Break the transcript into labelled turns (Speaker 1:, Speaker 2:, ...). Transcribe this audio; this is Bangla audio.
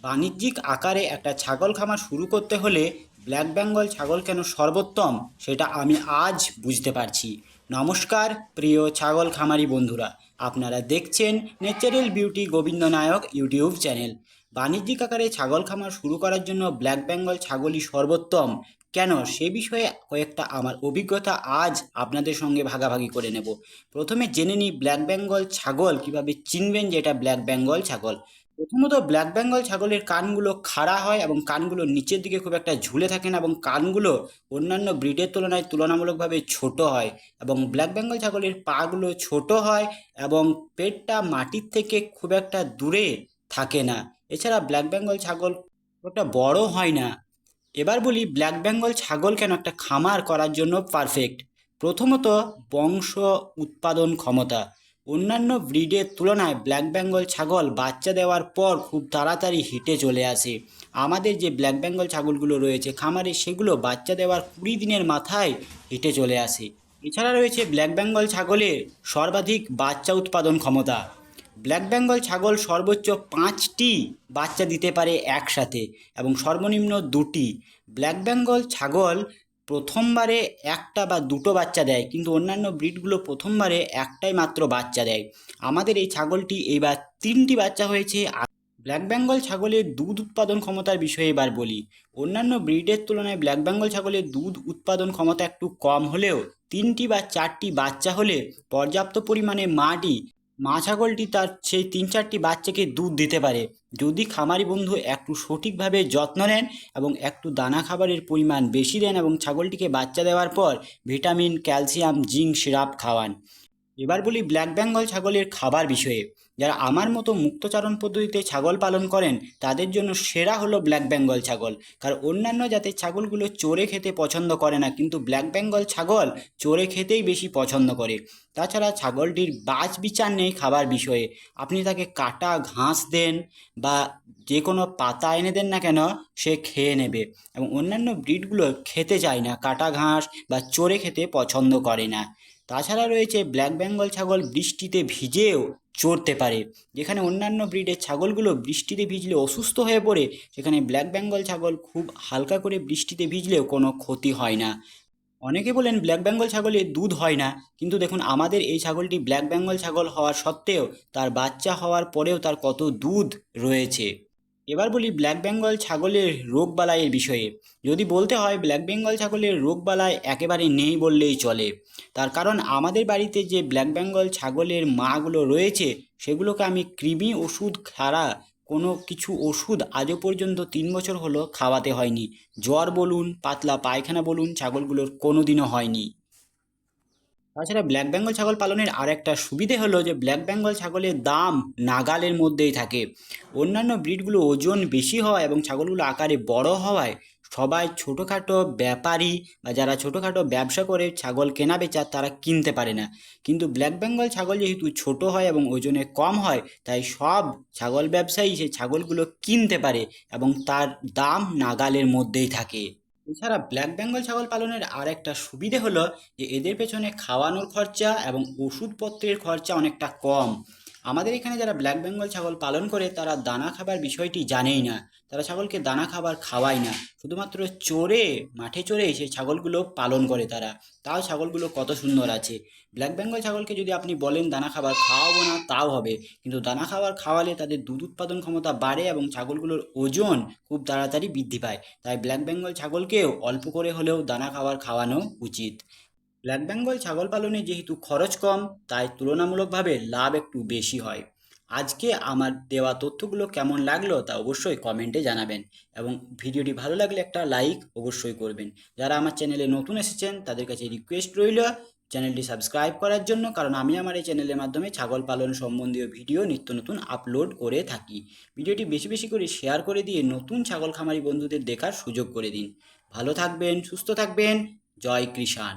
Speaker 1: বাণিজ্যিক আকারে একটা ছাগল খামার শুরু করতে হলে ব্ল্যাক বেঙ্গল ছাগল কেন সর্বোত্তম সেটা আমি আজ বুঝতে পারছি। নমস্কার, প্রিয় ছাগল খামারি বন্ধুরা। আপনারা দেখছেন natural beauty Gobinda Nayak YouTube channel. বাণিজ্যিক আকারে ছাগল খামার শুরু করার জন্য ব্ল্যাক বেঙ্গল ছাগলই সর্বোত্তম। কেন? সে বিষয়ে কয়েকটা আমার অভিজ্ঞতা আজ আপনাদের সঙ্গে ভাগাভাগি করে নেব। প্রথমে জেনে নিই ব্ল্যাক বেঙ্গল ছাগল কীভাবে চিনবেন যে এটা ব্ল্যাক বেঙ্গল ছাগল। প্রথমত ব্ল্যাক বেঙ্গল ছাগলের কানগুলো খাড়া হয় এবং কানগুলো নিচের দিকে খুব একটা ঝুলে থাকে না এবং কানগুলো অন্যান্য ব্রিডের তুলনায় তুলনামূলকভাবে ছোট হয় এবং ব্ল্যাক বেঙ্গল ছাগলের পাগুলো ছোট হয় এবং পেটটা মাটির থেকে খুব একটা দূরে থাকে না। এছাড়া ব্ল্যাক বেঙ্গল ছাগল একটা বড় হয় না। এবার বলি ব্ল্যাক বেঙ্গল ছাগল কেন একটা খামার করার জন্য পারফেক্ট প্রথমত বংশ উৎপাদন ক্ষমতা। অন্যান্য ব্রিডের তুলনায় ব্ল্যাক বেঙ্গল ছাগল বাচ্চা দেওয়ার পর খুব তাড়াতাড়ি হিটে চলে আসে। আমাদের যে ব্ল্যাক বেঙ্গল ছাগলগুলো রয়েছে খামারে, সেগুলো বাচ্চা দেওয়ার কুড়ি দিনের মাথায় হিটে চলে আসে। এছাড়া রয়েছে ব্ল্যাক বেঙ্গল ছাগলের সর্বাধিক বাচ্চা উৎপাদন ক্ষমতা। ব্ল্যাক বেঙ্গল ছাগল সর্বোচ্চ পাঁচটি বাচ্চা দিতে পারে একসাথে এবং সর্বনিম্ন দুটি। ব্ল্যাক বেঙ্গল ছাগল প্রথমবারে একটা বা দুটো বাচ্চা দেয়, কিন্তু অন্যান্য ব্রিডগুলো প্রথমবারে একটাই মাত্র বাচ্চা দেয়। আমাদের এই ছাগলটি এইবার তিনটি বাচ্চা হয়েছে। ব্ল্যাক বেঙ্গল ছাগলের দুধ উৎপাদন ক্ষমতার বিষয়ে এবার বলি। অন্যান্য ব্রিডের তুলনায় ব্ল্যাক বেঙ্গল ছাগলের দুধ উৎপাদন ক্ষমতা একটু কম হলেও তিনটি বা চারটি বাচ্চা হলে পর্যাপ্ত পরিমাণে মাটি মা ছাগলটি তার সেই তিন চারটি বাচ্চাকে দুধ দিতে পারে। যদি খামারি বন্ধু একটু সঠিকভাবে যত্ন নেন এবং একটু দানা খাবারের পরিমাণ বেশি দেন এবং ছাগলটিকে বাচ্চা দেওয়ার পর ভিটামিন, ক্যালসিয়াম, জিঙ্ক, সিরাপ খাওয়ান। এবার বলি ব্ল্যাক বেঙ্গল ছাগলের খাবার বিষয়ে। যারা আমার মতো মুক্তচারণ পদ্ধতিতে ছাগল পালন করেন, তাদের জন্য সেরা হলো ব্ল্যাক বেঙ্গল ছাগল। কারণ অন্যান্য জাতের ছাগলগুলো চোরে খেতে পছন্দ করে না, কিন্তু ব্ল্যাক বেঙ্গল ছাগল চড়ে খেতেই বেশি পছন্দ করে। তাছাড়া ছাগলটির বাজ বিচার নেই খাবার বিষয়ে। আপনি তাকে কাটা ঘাস দেন বা যে কোনো পাতা এনে দেন না কেন, সে খেয়ে নেবে। এবং অন্যান্য ব্রিডগুলো খেতে চায় না, কাটা ঘাস বা চড়ে খেতে পছন্দ করে না। তাছাড়া রয়েছে ব্ল্যাক বেঙ্গল ছাগল বৃষ্টিতে ভিজেও চড়তে পারে। যেখানে অন্যান্য ব্রিডের ছাগলগুলো বৃষ্টিতে ভিজলে অসুস্থ হয়ে পড়ে, সেখানে ব্ল্যাক বেঙ্গল ছাগল খুব হালকা করে বৃষ্টিতে ভিজলেও কোনো ক্ষতি হয় না। অনেকে বলেন ব্ল্যাক বেঙ্গল ছাগলের দুধ হয় না, কিন্তু দেখুন আমাদের এই ছাগলটি ব্ল্যাক বেঙ্গল ছাগল হওয়ার সত্ত্বেও তার বাচ্চা হওয়ার পরেও তার কত দুধ রয়েছে। এবার বলি ব্ল্যাক বেঙ্গল ছাগলের রোগবালাইয়ের বিষয়ে। যদি বলতে হয় ব্ল্যাক বেঙ্গল ছাগলের রোগবালাই একেবারে নেই বললেই চলে। তার কারণ আমাদের বাড়িতে যে ব্ল্যাক বেঙ্গল ছাগলের মাগুলো রয়েছে, সেগুলোকে আমি কৃমি ওষুধ ছাড়া কোনো কিছু ওষুধ আজও পর্যন্ত তিন বছর হলো খাওয়াতে হয়নি। জ্বর বলুন, পাতলা পায়খানা বলুন, ছাগলগুলোর কোনো দিনও হয়নি। তাছাড়া ব্ল্যাক বেঙ্গল ছাগল পালনের আর একটা সুবিধে হলো যে ব্ল্যাক বেঙ্গল ছাগলের দাম নাগালের মধ্যেই থাকে। অন্যান্য ব্রিডগুলো ওজন বেশি হওয়া এবং ছাগলগুলো আকারে বড় হওয়ায় সবাই ছোটোখাটো ব্যাপারী বা যারা ছোটোখাটো ব্যবসা করে ছাগল কেনা বেচা তারা কিনতে পারে না। কিন্তু ব্ল্যাক বেঙ্গল ছাগল যেহেতু ছোট হয় এবং ওজনে কম হয়, তাই সব ছাগল ব্যবসায়ী সেই ছাগলগুলো কিনতে পারে এবং তার দাম নাগালের মধ্যেই থাকে। এছাড়া ব্ল্যাক বেঙ্গল ছাগল পালনের আর একটা সুবিধে হলো যে এদের পেছনে খাওয়ানোর খরচা এবং ওষুধপত্রের খরচা অনেকটা কম। আমাদের এখানে যারা ব্ল্যাক বেঙ্গল ছাগল পালন করে, তারা দানা খাবার বিষয়টি জানেই না। তারা ছাগলকে দানা খাবার খাওয়ায় না। শুধুমাত্র চড়ে মাঠে চড়ে সেই ছাগলগুলো পালন করে তারা। তাও ছাগলগুলো কত সুন্দর আছে। ব্ল্যাক বেঙ্গল ছাগলকে যদি আপনি বলেন, দানা খাবার খাওয়াবো না, তাও হবে। কিন্তু দানা খাবার খাওয়ালে তাদের দুধ উৎপাদন ক্ষমতা বাড়ে এবং ছাগলগুলোর ওজন খুব তাড়াতাড়ি বৃদ্ধি পায়। তাই ব্ল্যাক বেঙ্গল ছাগলকেও অল্প করে হলেও দানা খাবার খাওয়ানো উচিত। ব্ল্যাক বেঙ্গল ছাগল পালনে যেহেতু খরচ কম, তাই তুলনামূলকভাবে লাভ একটু বেশি হয়। আজকে আমার দেওয়া তথ্যগুলো কেমন লাগল তা অবশ্যই কমেন্টে জানাবেন এবং ভিডিওটি ভালো লাগলে একটা লাইক অবশ্যই করবেন। যারা আমার চ্যানেলে নতুন এসেছেন, তাদের কাছে রিকোয়েস্ট রইল চ্যানেলটি সাবস্ক্রাইব করার জন্য, কারণ আমি আমার এই চ্যানেলের মাধ্যমে ছাগল পালন সম্বন্ধীয় ভিডিও নিত্য নতুন আপলোড করে থাকি। ভিডিওটি বেশি বেশি করে শেয়ার করে দিয়ে নতুন ছাগল খামারি বন্ধুদের দেখার সুযোগ করে দিন। ভালো থাকবেন, সুস্থ থাকবেন, জয় কৃষাণ।